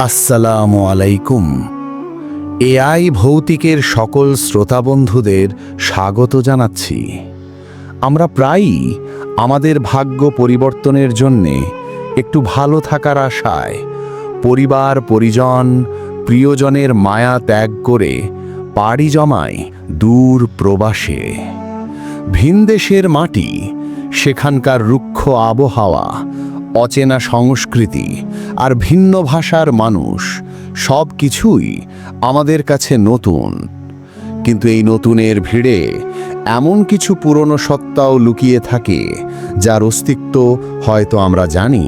আসসালামু আলাইকুম। এআই ভৌতিকের সকল শ্রোতা বন্ধুদের স্বাগত জানাচ্ছি। আমরা প্রায়ই আমাদের ভাগ্য পরিবর্তনের জন্যে একটু ভালো থাকার আশায় পরিবার, পরিজন, প্রিয়জনের মায়া ত্যাগ করে পাড়ি জমায় দূর প্রবাসে। ভিনদেশের মাটি, সেখানকার রুক্ষ আবহাওয়া অচেনা সংস্কৃতি আর ভিন্ন ভাষার মানুষ, সব কিছুই আমাদের কাছে নতুন। কিন্তু এই নতুনের ভিড়ে এমন কিছু পুরনো সত্তাও লুকিয়ে থাকে, যার অস্তিত্ব হয়তো আমরা জানি,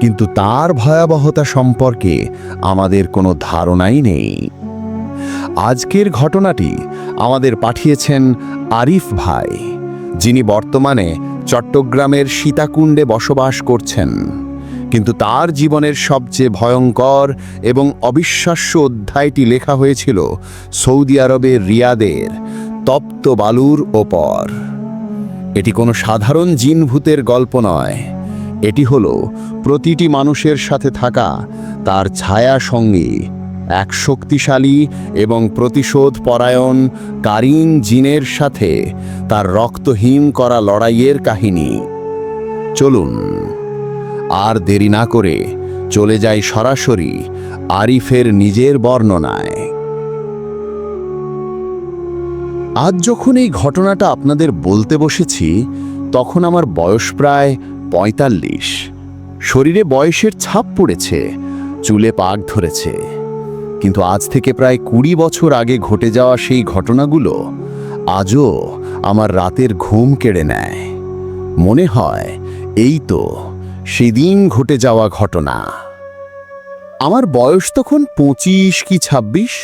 কিন্তু তার ভয়াবহতা সম্পর্কে আমাদের কোনো ধারণাই নেই। আজকের ঘটনাটি আমাদের পাঠিয়েছেন আরিফ ভাই, যিনি বর্তমানে চট্টগ্রামের সীতাকুণ্ডে বসবাস করছেন। কিন্তু তার জীবনের সবচেয়ে ভয়ঙ্কর এবং অবিশ্বাস্য অধ্যায়টি লেখা হয়েছিল সৌদি আরবের রিয়াদের তপ্ত বালুর ওপর। এটি কোনো সাধারণ জিনভূতের গল্প নয়। এটি হলো প্রতিটি মানুষের সাথে থাকা তার ছায়া সঙ্গী এক শক্তিশালী এবং প্রতিশোধ পরায়ণ কারিন জিনের সাথে তার রক্তহীন করা লড়াইয়ের কাহিনী। চলুন, আর দেরি না করে চলে যাই সরাসরি আরিফের নিজের বর্ণনায়। আজ যখন এই ঘটনাটা আপনাদের বলতে বসেছি, তখন আমার বয়স প্রায় পঁয়তাল্লিশ। শরীরে বয়সের ছাপ পড়েছে, চুলে পাক ধরেছে। কিন্তু আজ থেকে প্রায় কুড়ি বছর আগে ঘটে যাওয়া সেই ঘটনাগুলো আজও আমার রাতের ঘুম কেড়ে নেয়। মনে হয়, এই তো সেদিন ঘটে যাওয়া ঘটনা। আমার বয়স তখন পঁচিশ কি ছাব্বিশ।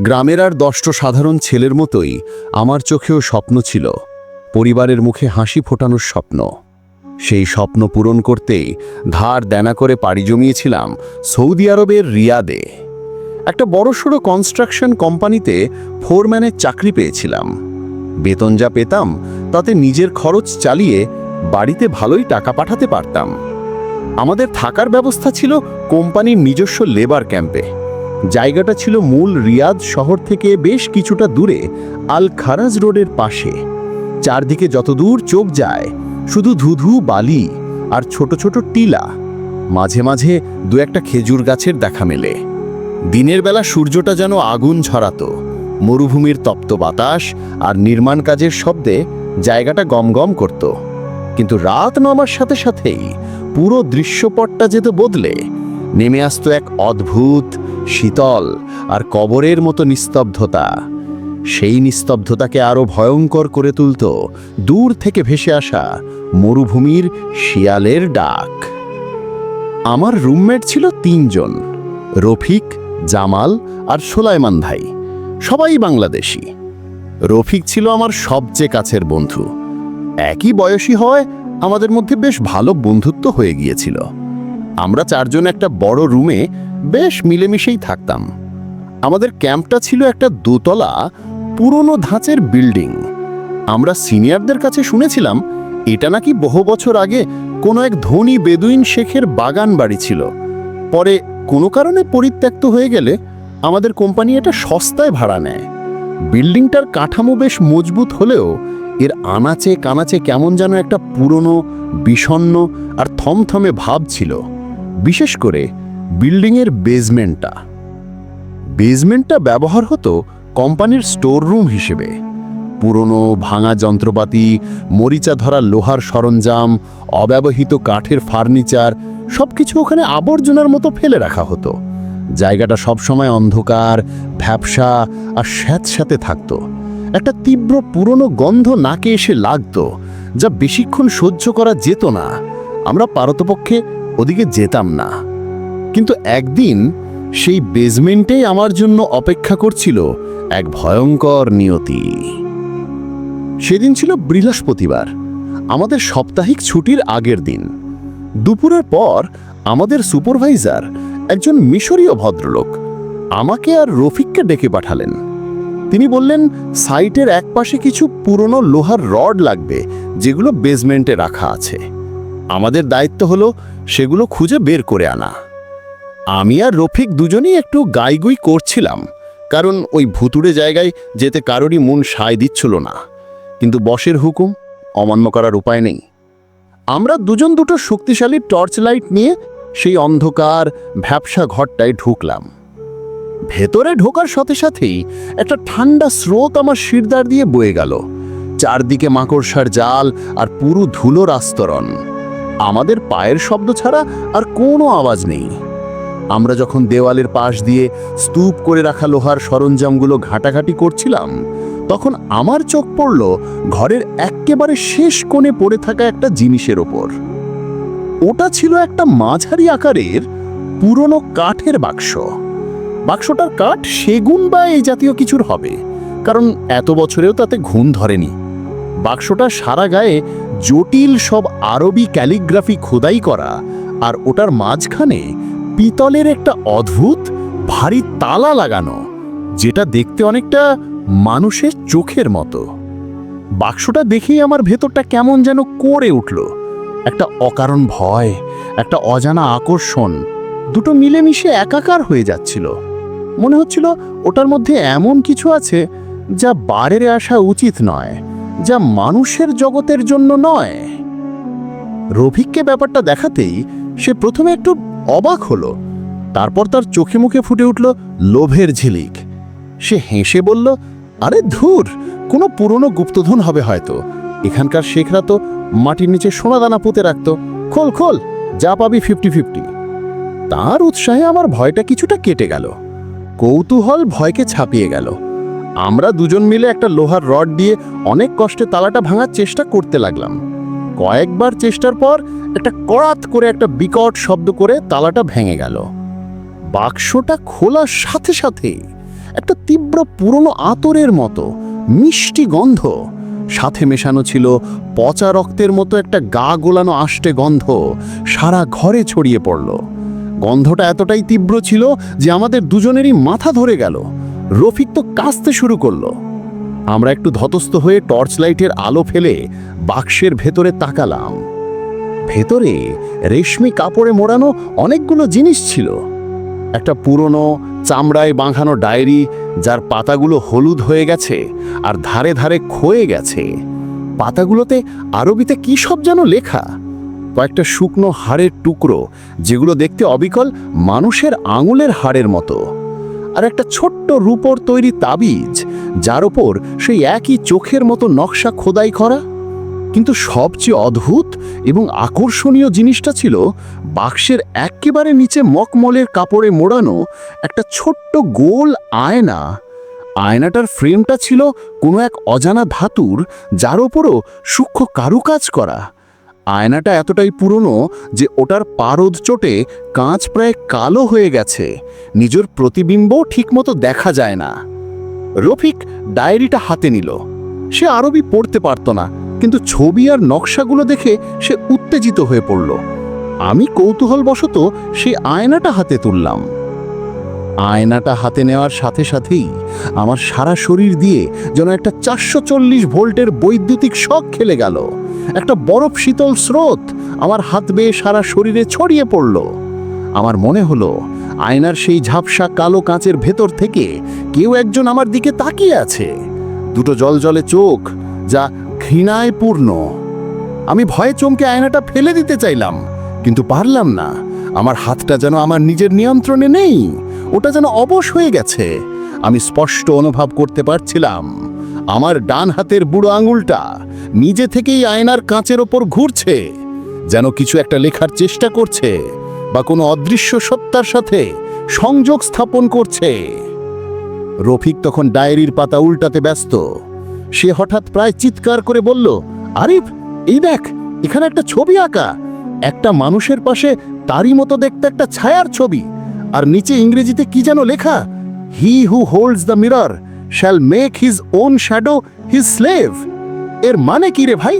গ্রামের আর দষ্ট সাধারণ ছেলের মতোই আমার চোখেও স্বপ্ন ছিল, পরিবারের মুখে হাসি ফোটানোর স্বপ্ন। সেই স্বপ্ন পূরণ করতেই ধার দেনা করে পাড়ি জমিয়েছিলাম সৌদি আরবের রিয়াদে। একটা বড়সড় কনস্ট্রাকশন কোম্পানিতে ফোরম্যানের চাকরি পেয়েছিলাম। বেতন যা পেতাম, তাতে নিজের খরচ চালিয়ে বাড়িতে ভালোই টাকা পাঠাতে পারতাম। আমাদের থাকার ব্যবস্থা ছিল কোম্পানির নিজস্ব লেবার ক্যাম্পে। জায়গাটা ছিল মূল রিয়াদ শহর থেকে বেশ কিছুটা দূরে, আল খারাজ রোডের পাশে। চারদিকে যত দূর চোখ যায়, শুধু ধুধু বালি আর ছোট ছোট টিলা। মাঝে মাঝে দু একটা খেজুর গাছের দেখা মেলে। দিনের বেলা সূর্যটা যেন আগুন ছড়াতো। মরুভূমির তপ্ত বাতাস আর নির্মাণ কাজের শব্দে জায়গাটা গমগম করত। কিন্তু রাত নামার সাথে সাথেই পুরো দৃশ্যপটটা যেত বদলে নেমে আসতো এক অদ্ভুত, শীতল আর কবরের মতো নিস্তব্ধতা। সেই নিস্তব্ধতাকে আরও ভয়ঙ্কর করে তুলত দূর থেকে ভেসে আসা মরুভূমির শিয়ালের ডাক। আমার রুমমেট ছিল তিনজন, রফিক, জামাল আর সোলাইমান ভাই। সবাই বাংলাদেশি। রফিক ছিল আমার সবচেয়ে কাছের বন্ধু। একই বয়সী হয় আমাদের মধ্যে বেশ ভালো বন্ধুত্ব হয়ে গিয়েছিল। আমরা চারজন একটা বড় রুমে বেশ মিলেমিশেই থাকতাম। আমাদের ক্যাম্পটা ছিল একটা দোতলা, পুরনো ধাঁচের বিল্ডিং। আমরা সিনিয়রদের কাছে শুনেছিলাম, এটা নাকি বহু বছর আগে কোনো এক ধনী বেদুইন শেখের বাগান বাড়ি ছিল। পরে কোনো কারণে পরিত্যক্ত হয়ে গেলে আমাদের কোম্পানি এটা সস্তায় ভাড়া নেয়। বিল্ডিংটার কাঠামো বেশ মজবুত হলেও এর আনাচে কানাচে কেমন যেন একটা পুরনো, বিষণ্ণ আর থমথমে ভাব ছিল। বিশেষ করে বিল্ডিংয়ের বেজমেন্টটা বেজমেন্টটা ব্যবহার হতো কোম্পানির স্টোর রুম হিসেবে। পুরনো ভাঙা যন্ত্রপাতি মরিচা ধরা লোহার সরঞ্জাম, অব্যবহৃত কাঠের ফার্নিচার, সবকিছু ওখানে আবর্জনার মতো ফেলে রাখা হতো। জায়গাটা সবসময় অন্ধকার, ভ্যাবসা আর স্যাঁতস্যাঁতে থাকতো। একটা তীব্র পুরনো গন্ধ নাকে এসে লাগতো, যা বেশিক্ষণ সহ্য করা যেত না। আমরা পারতপক্ষে ওদিকে যেতাম না। কিন্তু একদিন সেই বেজমেন্টেই আমার জন্য অপেক্ষা করছিল এক ভয়ঙ্কর নিয়তি। সেদিন ছিল বৃহস্পতিবার, আমাদের সাপ্তাহিক ছুটির আগের দিন। দুপুরের পর আমাদের সুপারভাইজার একজন মিশরীয় ভদ্রলোক। আমাকে আর রফিককে ডেকে পাঠালেন। তিনি বললেন, সাইটের একপাশে কিছু পুরনো লোহার রড লাগবে, যেগুলো বেসমেন্টে রাখা আছে। আমাদের দায়িত্ব হলো সেগুলো খুঁজে বের করে আনা। আমি আর রফিক দুজনেই একটু গাইগুই করছিলাম, কারণ ওই ভুতুড়ে জায়গায় যেতে কারোরই মন সায় দিচ্ছিল না। কিন্তু বসের হুকুম, অমান্য করার উপায় নেই। আমরা দুজন দুটো শক্তিশালী টর্চ লাইট নিয়ে সেই অন্ধকার ভ্যাবসা ঘরটায় ঢুকলাম। ভেতরে ঢোকার সাথে সাথেই একটা ঠান্ডা স্রোত আমার শিরদার দিয়ে বয়ে গেল। চারদিকে মাকড়সার জাল আর পুরো ধুলোর আস্তরণ। আমাদের পায়ের শব্দ ছাড়া আর কোনো আওয়াজ নেই। আমরা যখন দেওয়ালের পাশ দিয়ে স্তূপ করে রাখা লোহার সরঞ্জামগুলো ঘাটাঘাটি করছিলাম, তখন আমার চোখ পড়ল ঘরের এক্কেবারে শেষ কোণে পড়ে থাকা একটা জিনিসের ওপর। ওটা ছিল একটা মাঝারি আকারের পুরনো কাঠের বাক্স। বাক্সটার কাঠ সেগুন বা এই জাতীয় কিছুর হবে, কারণ এত বছরেও তাতে ঘুণ ধরেনি। বাক্সটা সারা গায়ে জটিল সব আরবি ক্যালিগ্রাফি খোদাই করা, আর ওটার মাঝখানে পিতলের একটা অদ্ভুত, ভারী তালা লাগানো, যেটা দেখতে অনেকটা মানুষের চোখের মতো। বাক্সটা দেখেই আমার ভেতরটা কেমন যেন করে উঠল। একটা অকারণ ভয়, একটা অজানা আকর্ষণ, দুটো মিলেমিশে একাকার হয়ে যাচ্ছিল। মনে হচ্ছিল ওটার মধ্যে এমন কিছু আছে যা বারেরে আসা উচিত নয়, যা মানুষের জগতের জন্য নয়। রফিককে ব্যাপারটা দেখাতেই সে প্রথমে একটু অবাক হলো, তারপর তার চোখে মুখে ফুটে উঠল লোভের ঝিলিক। সে হেসে বলল, আরে ধুর, কোনো পুরনো গুপ্তধন হবে হয়তো, এখানকার শেখরা তো মাটির নিচে সোনাদানা পুঁতে রাখত। খোল খোল, যা পাবি ফিফটি ফিফটি তার উৎসাহে আমার ভয়টা কিছুটা কেটে গেল। কৌতূহল ভয়কে ছাপিয়ে গেল। আমরা দুজন মিলে একটা লোহার রড দিয়ে অনেক কষ্টে তালাটা ভাঙার চেষ্টা করতে লাগলাম। কয়েকবার চেষ্টার পর একটা কড়াত করে একটা বিকট শব্দ করে তালাটা ভেঙে গেল। বাক্সটা খোলার সাথে সাথে একটা তীব্র পুরনো আতরের মতো মিষ্টি গন্ধ সাথে মেশানো ছিল পচা রক্তের মতো একটা গা গোলানো আষ্টে গন্ধ। সারা ঘরে ছড়িয়ে পড়ল। গন্ধটা এতটাই তীব্র ছিল যে আমাদের দুজনেরই মাথা ধরে গেল। রফিক তো কাঁচতে শুরু করল। আমরা একটু ধতস্থ হয়ে টর্চ লাইটের আলো ফেলে বাক্সের ভেতরে তাকালাম। ভেতরে রেশমি কাপড়ে মোড়ানো অনেকগুলো জিনিস ছিল। একটা পুরনো চামড়ায় বাঁধানো ডায়েরি যার পাতাগুলো হলুদ হয়ে গেছে আর ধারে ধারে ক্ষয়ে গেছে। পাতাগুলোতে আরবিতে কী সব যেন লেখা? কয়েকটা শুকনো হাড়ের টুকরো, যেগুলো দেখতে অবিকল মানুষের আঙুলের হাড়ের মতো। আর একটা ছোট্ট রূপর তৈরি তাবিজ, যার ওপর সেই একই চোখের মতো নকশা খোদাই করা। কিন্তু সবচেয়ে অদ্ভুত এবং আকর্ষণীয় জিনিসটা ছিল বাক্সের একেবারে নিচে মকমলের কাপড়ে মোড়ানো একটা ছোট্ট গোল আয়না। আয়নাটার ফ্রেমটা ছিল কোনো এক অজানা ধাতুর, যার ওপরও সূক্ষ্ম কারুকাজ করা। আয়নাটা এতটাই পুরনো যে ওটার পারদ চোটে কাঁচ প্রায় কালো হয়ে গেছে। নিজের প্রতিবিম্ব ঠিকমতো দেখা যায় না। রফিক ডায়েরিটা হাতে নিল। সে আরবি পড়তে পারত না। কিন্তু ছবি আর নকশাগুলো দেখে সে উত্তেজিত হয়ে পড়ল। আমি কৌতূহলবশত সেই আয়নাটা হাতে তুললাম। আয়নাটা হাতে নেওয়ার সাথে সাথেই আমার সারা শরীর দিয়ে যেন একটা চারশো চল্লিশ ভোল্টের বৈদ্যুতিক শখ খেলে গেল। একটা বরফ শীতল স্রোত আমার হাত বেয়ে সারা শরীরে ছড়িয়ে পড়ল। আমার মনে হলো আয়নার সেই ঝাপসা কালো কাঁচের ভেতর থেকে কেউ একজন আমার দিকে তাকিয়ে আছে। দুটো জলজলে চোখ যা ঘৃণায় পূর্ণ। আমি ভয়ে চমকে আয়নাটা ফেলে দিতে চাইলাম, কিন্তু পারলাম না। আমার হাতটা যেন আমার নিজের নিয়ন্ত্রণে নেই, ওটা যেন অবশ হয়ে গেছে। আমি স্পষ্ট অনুভব করতে পারছিলাম, আমার ডান হাতের বুড়ো আঙুলটা নিজে থেকেই আয়নার কাঁচের ওপর ঘুরছে, যেন কিছু একটা লেখার চেষ্টা করছে বা কোনো অদৃশ্য সত্তার সাথে সংযোগ স্থাপন করছে। রফিক তখন ডায়েরির পাতা উল্টাতে ব্যস্ত। সে হঠাৎ প্রায় চিৎকার করে বলল, আরিফ, এই দেখ, এখানে একটা ছবি আঁকা। একটা মানুষের পাশে তারই মতো দেখতে একটা ছায়ার ছবি। আর নিচে ইংরেজিতে কি যেন লেখা he who holds the mirror shall make his own shadow his slave এর মানে কি রে ভাই?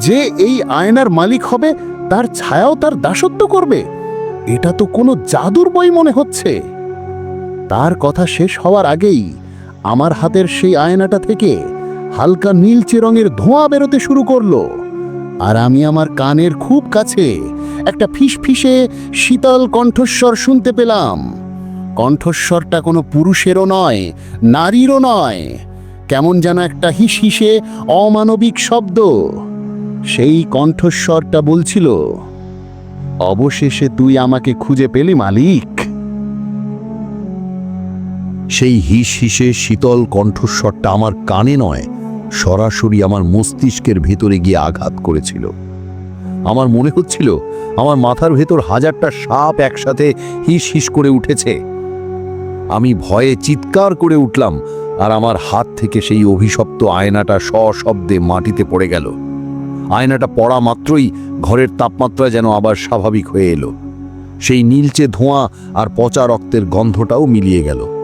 যে এই আয়নার মালিক হবে, তার ছায়াও তার দাসত্ব করবে। এটা তো কোনো জাদুর বই মনে হচ্ছে। তার কথা শেষ হওয়ার আগেই আমার হাতের সেই আয়নাটা থেকে হালকা নীলচে রঙের ধোঁয়া বেরোতে শুরু করল। আর আমি আমার কানের খুব কাছে একটা ফিসফিসে শীতল কণ্ঠস্বর শুনতে পেলাম। কণ্ঠস্বরটা কোনো পুরুষেরও নয়, নারীরও নয়। কেমন যেন একটা হিস হিসে অমানবিক শব্দ। সেই কণ্ঠস্বরটা বলছিল, অবশেষে তুই আমাকে খুঁজে পেলি, মালিক। সেই হিস হিসে শীতল কণ্ঠস্বরটা আমার কানে নয়, সরাসরি আমার মস্তিষ্কের ভেতরে গিয়ে আঘাত করেছিল। আমার মনে হচ্ছিল আমার মাথার ভেতর হাজারটা সাপ একসাথে হিস হিস করে উঠেছে। আমি ভয়ে চিৎকার করে উঠলাম আর আমার হাত থেকে সেই অভিশপ্ত আয়নাটা সশব্দে মাটিতে পড়ে গেল। আয়নাটা পড়া মাত্রই ঘরের তাপমাত্রা যেন আবার স্বাভাবিক হয়ে এলো। সেই নীলচে ধোঁয়া আর পচা রক্তের গন্ধটাও মিলিয়ে গেল।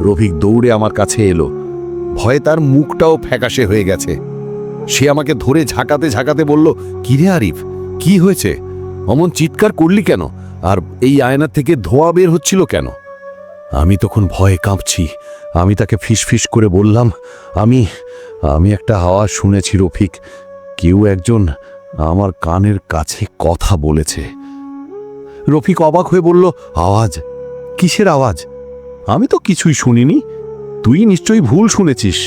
রফিক দৌড়ে আমার কাছে এলো। ভয়ে তার মুখটাও ফ্যাকাশে হয়ে গেছে। সে আমাকে ধরে ঝাঁকাতে ঝাঁকাতে বলল, কিরে আরিফ, কি হয়েছে? অমন চিৎকার করলি কেন? আর এই আয়না থেকে ধোয়া বের হচ্ছিল কেন? আমি তখন ভয়ে কাঁপছি। আমি তাকে ফিসফিস করে বললাম, আমি আমি একটা আওয়াজ শুনেছি রফিক। কেউ একজন আমার কানের কাছে কথা বলেছে। রফিক অবাক হয়ে বলল, আওয়াজ? কিসের আওয়াজ? আমি তো কিছুই শুনিনি। তুই নিশ্চয়ই ভুল শুনেছিস।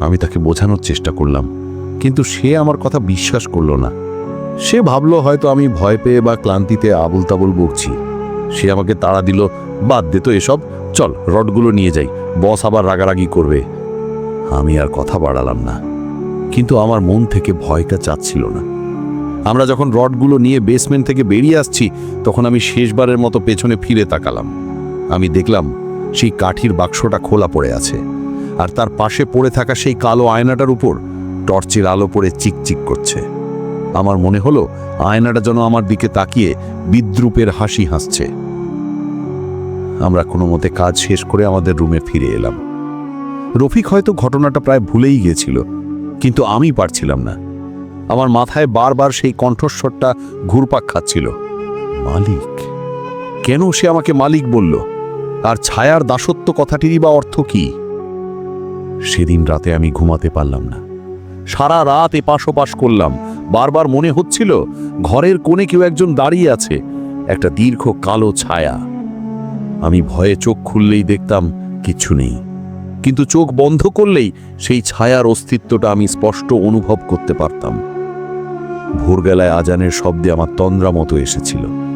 আমি তাকে বোঝানোর চেষ্টা করলাম, কিন্তু সে আমার কথা বিশ্বাস করল না। সে ভাবলো হয়তো আমি ভয় পেয়ে বা ক্লান্তিতে আবুল তাবুল বকছি সে আমাকে তাড়া দিল, বাদ দে তো এসব। চল, রডগুলো নিয়ে যাই। বস আবার রাগারাগি করবে। আমি আর কথা বাড়ালাম না, কিন্তু আমার মন থেকে ভয়টা চাচ্ছিল না। আমরা যখন রডগুলো নিয়ে বেসমেন্ট থেকে বেরিয়ে আসছি, তখন আমি শেষবারের মতো পেছনে ফিরে তাকালাম। আমি দেখলাম সেই কাঠির বাক্সটা খোলা পড়ে আছে, আর তার পাশে পড়ে থাকা সেই কালো আয়নাটার উপর টর্চের আলো পড়ে চিকচিক করছে। আমার মনে হলো আয়নাটা যেন আমার দিকে তাকিয়ে বিদ্রুপের হাসি হাসছে। আমরা কোনো মতে কাজ শেষ করে আমাদের রুমে ফিরে এলাম। রফিক হয়তো ঘটনাটা প্রায় ভুলেই গিয়েছিল, কিন্তু আমি পারছিলাম না। আমার মাথায় বারবার সেই কণ্ঠস্বরটা ঘুরপাক খাচ্ছিল। মালিক! কেন সে আমাকে মালিক বলল? আর ছায়ার দাসত্ব কথাটিরই বা অর্থ কি? সেদিন রাতে আমি ঘুমাতে পারলাম না। সারা রাত এপাশ ওপাশ করলাম। বারবার মনে হচ্ছিল ঘরের কোণে কেউ একজন দাঁড়িয়ে আছে, একটা দীর্ঘ কালো ছায়া। আমি ভয়ে চোখ খুললেই দেখতাম কিছু নেই। কিন্তু চোখ বন্ধ করলেই সেই ছায়ার অস্তিত্বটা আমি স্পষ্ট অনুভব করতে পারতাম। ভোরবেলায় আজানের শব্দে আমার তন্দ্রা মতো এসেছিল।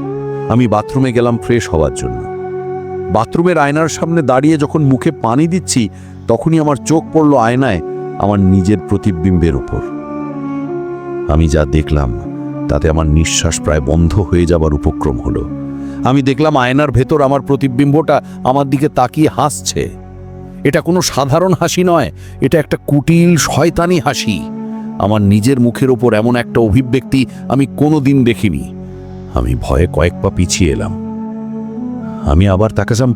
আমি বাথরুমে গেলাম ফ্রেশ হওয়ার জন্য। বাথরুমের আয়নার সামনে দাঁড়িয়ে যখন মুখে পানি দিচ্ছি, তখনই আমার চোখ পড়ল আয়নায় আমার নিজের প্রতিবিম্বের উপর। আমি যা দেখলাম, তাতে আমার নিঃশ্বাস প্রায় বন্ধ হয়ে যাবার উপক্রম হলো। আমি দেখলাম আয়নার ভেতর আমার প্রতিবিম্বটা আমার দিকে তাকিয়ে হাসছে। এটা কোনো সাধারণ হাসি নয়, এটা একটা কুটিল, শয়তানি হাসি। আমার নিজের মুখের ওপর এমন একটা অভিব্যক্তি আমি কোনো দিন দেখিনি। আমি ভয়ে কয়েক পা পিছিয়ে এলাম। আমি আবার তাকালাম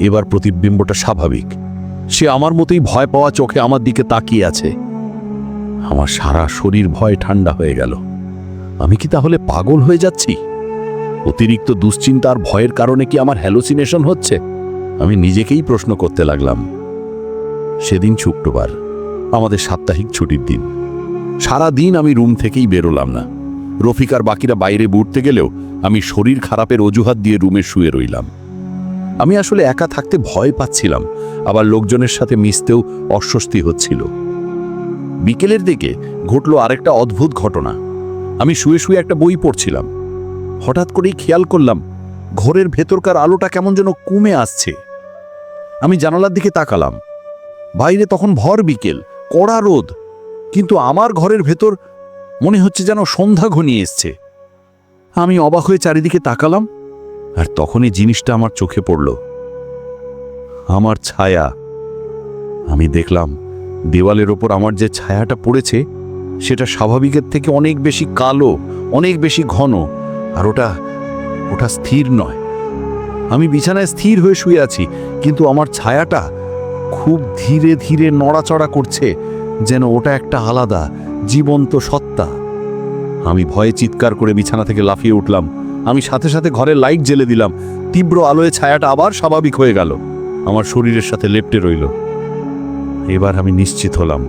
এবার প্রতিবিম্বটা স্বাভাবিক। সে আমার মতোই ভয় পাওয়া চোখে আমার দিকে তাকিয়ে আছে। আমার সারা শরীর ভয় ঠান্ডা হয়ে গেল। আমি কি তাহলে পাগল হয়ে যাচ্ছি? অতিরিক্ত দুশ্চিন্তার ভয়ের কারণে কি আমার হ্যালোসিনেশন হচ্ছে? আমি নিজেকেই প্রশ্ন করতে লাগলাম। সেদিন শুক্রবার, আমাদের সাপ্তাহিক ছুটির দিন। সারা দিন আমি রুম থেকেই বেরোলাম না। রফিকার বাকিরা বাইরে বুড়তে গেলেও আমি শরীর খারাপের অজুহাত দিয়ে রুমে শুয়ে রইলাম। আমি আসলে একা থাকতে ভয় পাচ্ছিলাম, আবার লোকজনের সাথে মিশতেও অস্বস্তি হচ্ছিল। বিকেলের দিকে ঘটল আরেকটা অদ্ভুত ঘটনা। আমি শুয়ে শুয়ে একটা বই পড়ছিলাম। হঠাৎ করেই খেয়াল করলাম, ঘরের ভেতরকার আলোটা কেমন যেন কমে আসছে। আমি জানালার দিকে তাকালাম। বাইরে তখন ভর বিকেল, কড়া রোদ। কিন্তু আমার ঘরের ভেতর মনে হচ্ছে যেন সন্ধ্যা ঘনিয়ে এসছে। আমি অবাক হয়ে চারিদিকে তাকালাম, আর তখনই জিনিসটা আমার চোখে পড়ল। আমার ছায়া। আমি দেখলাম, দেওয়ালের ওপর আমার যে ছায়াটা পড়েছে, সেটা স্বাভাবিকের থেকে অনেক বেশি কালো, অনেক বেশি ঘন, আর ওটা ওটা স্থির নয়। আমি বিছানায় স্থির হয়ে শুয়ে আছি, কিন্তু আমার ছায়াটা খুব ধীরে ধীরে নড়াচড়া করছে, যেন ওটা একটা আলাদা জীবন্ত সত্তা। আমি ভয়ে চিৎকার করে বিছানা থেকে লাফিয়ে উঠলাম। আমি সাথে সাথে ঘরের লাইট জ্বেলে দিলাম। তীব্র আলোয় ছায়াটা আবার স্বাভাবিক হয়ে গেল। আমার শরীরের সাথে লেপটে রইল। এবার আমি নিশ্চিত হলাম।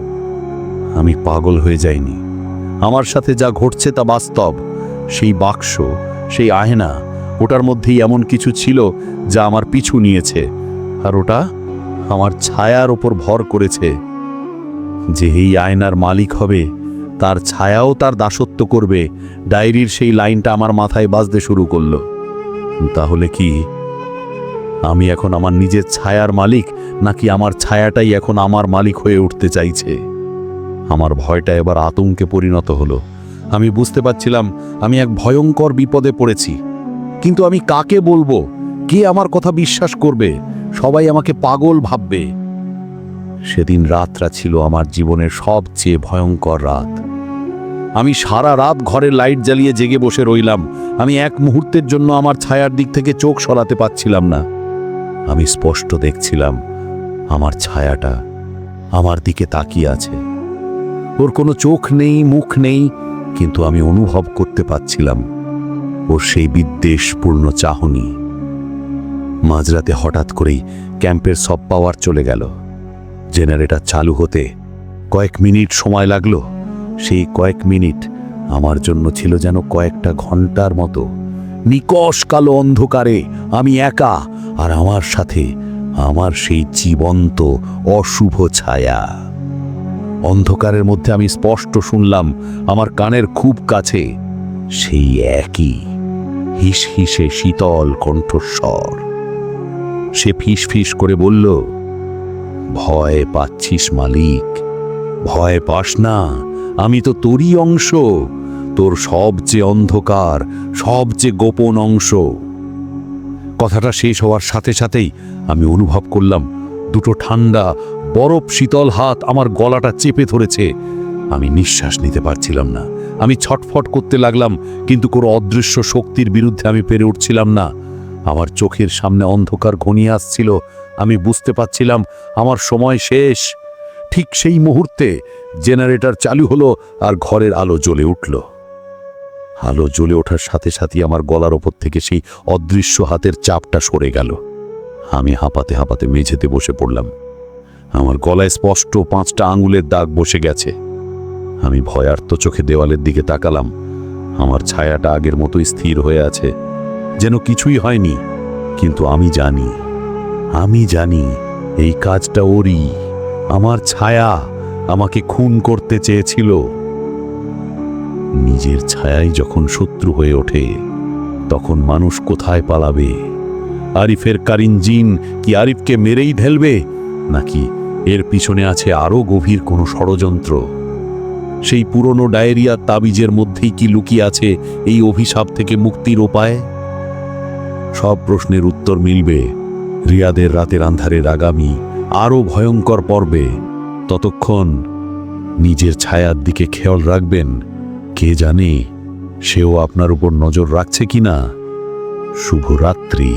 আমি পাগল হয়ে যাইনি। আমার সাথে যা ঘটছে তা বাস্তব। সেই বাক্স, সেই আয়না, ওটার মধ্যেই এমন কিছু ছিল যা আমার পিছু নিয়েছে। আর ওটা আমার ছায়ার ওপর ভর করেছে। যে এই আয়নার মালিক হবে, তার ছায়াও তার দাসত্ব করবে, ডায়েরির সেই লাইনটা আমার মাথায় বাজতে শুরু করল। তাহলে কি? আমি এখন আমার নিজের ছায়ার মালিক, নাকি আমার ছায়াটাই এখন আমার মালিক হয়ে উঠতে চাইছে? আমার ভয়টা এবার আতঙ্কে পরিণত হলো। আমি বুঝতে পারছিলাম, আমি এক ভয়ঙ্কর বিপদে পড়েছি। কিন্তু আমি কাকে বলব? কে আমার কথা বিশ্বাস করবে? সবাই আমাকে পাগল ভাববে। সেদিন রাতটা ছিল আমার জীবনের সবচেয়ে ভয়ঙ্কর রাত। আমি সারা রাত ঘরের লাইট জ্বালিয়ে জেগে বসে রইলাম। আমি এক মুহূর্তের জন্য আমার ছায়ার দিক থেকে চোখ সরাতে পারছিলাম না। আমি স্পষ্ট দেখছিলাম, আমার ছায়াটা আমার দিকে তাকিয়ে আছে। ওর কোনো চোখ নেই, মুখ নেই, কিন্তু আমি অনুভব করতে পারছিলাম। ওর সেই বিদ্বেষপূর্ণ চাহনি। মাঝরাতে হঠাৎ করেই ক্যাম্পের সব পাওয়ার চলে গেল। জেনারেটর চালু হতে কয়েক মিনিট সময় লাগল। সেই কয়েক মিনিট আমার জন্য ছিল যেন কয়েকটা ঘণ্টার মতো। নিকশ কালো অন্ধকারে আমি একা আর আমার সাথে আমার সেই জীবন্ত অশুভ ছায়া। অন্ধকারের মধ্যে আমি স্পষ্ট শুনলাম আমার কানের খুব কাছে সেই একই হিস হিসে শীতল কণ্ঠস্বর। সে ফিস ফিস করে বলল ভয় পাচ্ছিস, মালিক। ভয় পাস না, আমি তো তোরই অংশ। তোর সবচেয়ে অন্ধকার, সবচেয়ে গোপন অংশ। কথাটা শেষ হওয়ার সাথে সাথেই আমি অনুভব করলাম, দুটো ঠান্ডা, বরফ শীতল হাত আমার গলাটা চেপে ধরেছে। আমি নিঃশ্বাস নিতে পারছিলাম না। আমি ছটফট করতে লাগলাম, কিন্তু কোনো অদৃশ্য শক্তির বিরুদ্ধে আমি পেরে উঠছিলাম না। আমার চোখের সামনে অন্ধকার ঘনিয়ে আসছিল আমি বুঝতে পারছিলাম আমার সময় শেষ। ঠিক সেই মুহূর্তে জেনারেটর চালু হলো আর ঘরের আলো জ্বলে উঠল। আলো জ্বলে ওঠার সাথে সাথে আমার গলার ওপর থেকে সেই অদৃশ্য হাতের চাপটা সরে গেল। আমি হাঁপাতে হাঁপাতে মেঝেতে বসে পড়লাম। আমার গলায় স্পষ্ট পাঁচটা আঙুলের দাগ বসে গেছে। আমি ভয়ার্ত চোখে দেওয়ালের দিকে তাকালাম। আমার ছায়াটা আগের মতোই স্থির হয়ে আছে। যেন কিছুই হয়নি, কিন্তু আমি জানি। আমি জানি এই কাজটা ওরই। আমার ছায়া আমাকে খুন করতে চেয়েছিল। নিজের ছায়াই যখন শত্রু হয়ে ওঠে, তখন মানুষ কোথায় পালাবে? আরিফের কারিন জিন কি আরিফকে মেরেই ঢেলবে? নাকি এর পিছনে আছে আরও গভীর কোনো ষড়যন্ত্র? সেই পুরনো ডায়েরিয়া তাবিজের মধ্যেই কি লুকিয়ে আছে এই অভিশাপ থেকে মুক্তির উপায়? সব প্রশ্নের উত্তর মিলবে রিয়াদের রাতের আন্ধারের আগামী আরও ভয়ঙ্কর পর্বে ততক্ষণ নিজের ছায়ার দিকে খেয়াল রাখবেন, কে জানে সেও আপনার উপর নজর রাখছে কিনা। শুভরাত্রি।